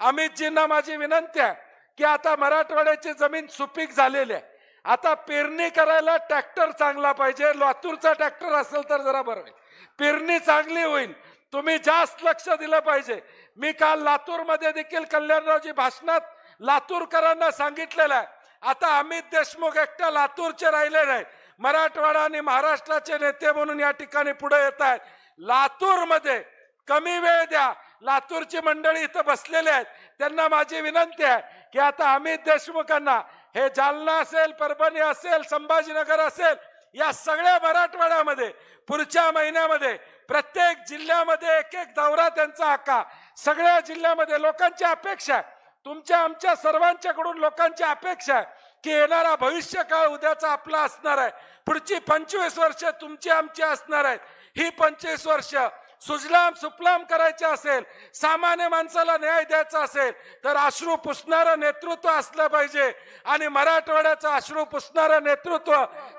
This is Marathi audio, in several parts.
अमितजींना माझी विनंती आहे की आता मराठवाड्याची जमीन सुपीक झालेली आहे. आता पेरणी करायला ट्रॅक्टर चांगला पाहिजे लातूरचा ट्रॅक्टर असेल तर जरा बरं होईल. पेरणी चांगली होईल तुम्ही जास्त लक्ष दिलं पाहिजे. मी काल लातूरमध्ये देखील कल्याणरावजी भाषणात लातूरकरांना सांगितलेलं आहे. आता अमित देशमुख एकट्या लातूरचे राहिले नाही मराठवाडा आणि महाराष्ट्राचे नेते म्हणून या ठिकाणी पुढे येत आहेत. लातूरमध्ये कमी वेळ द्या लातूरची मंडळी इथं बसलेले आहेत. त्यांना माझी विनंती आहे की आता अमित देशमुखांना हे जालना असेल परभणी असेल संभाजीनगर असेल या सगळ्या मराठवाड्यामध्ये पुढच्या महिन्यामध्ये प्रत्येक जिल्ह्यामध्ये एक एक दौरा त्यांचा आका सगळ्या जिल्ह्यामध्ये लोकांची अपेक्षा आहे. तुमच्या आमच्या सर्वांच्याकडून लोकांची अपेक्षा आहे की येणारा भविष्य काळ उद्याचा आपला असणार आहे. पुढची पंचवीस वर्ष तुमची आमची असणार आहेत. ही पंचवीस वर्ष सुजलाम सुफलाम करायचे असेल सामान्य माणसाला न्याय द्यायचा असेल तर अश्रू पुसणारं नेतृत्व असलं पाहिजे. आणि मराठवाड्याचं अश्रू पुसणारं नेतृत्व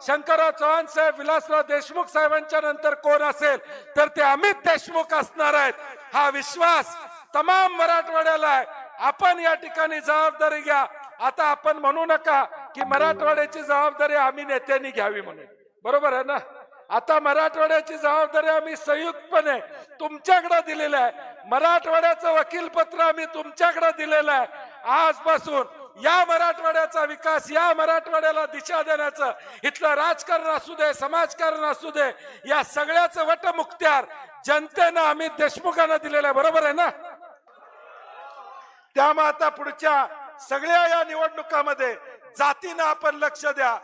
शंकरराव चव्हाण साहेब विलासराव देशमुख साहेबांच्या नंतर कोण असेल तर ते अमित देशमुख असणार आहेत. हा विश्वास तमाम मराठवाड्याला आहे. आपण या ठिकाणी जबाबदारी घ्या. आता आपण म्हणू नका की मराठवाड्याची जबाबदारी आम्ही नेत्यांनी घ्यावी म्हणून. बरोबर आहे ना? आता मराठवाड्याची जबाबदारी आम्ही संयुक्तपणे तुमच्याकडे दिलेली आहे. मराठवाड्याचं वकीलपत्र आम्ही तुमच्याकडे दिलेलं आहे. आजपासून या मराठवाड्याचा विकास या मराठवाड्याला दिशा देण्याचं इथलं राजकारण असू दे समाजकारण असू दे या सगळ्याचं वटमुक्त्यार जनतेनं अमित देशमुखांना दिलेलं आहे. बरोबर आहे ना? त्यामुळे आता पुढच्या सगळ्या या निवडणुकामध्ये जातीनं आपण लक्ष द्या.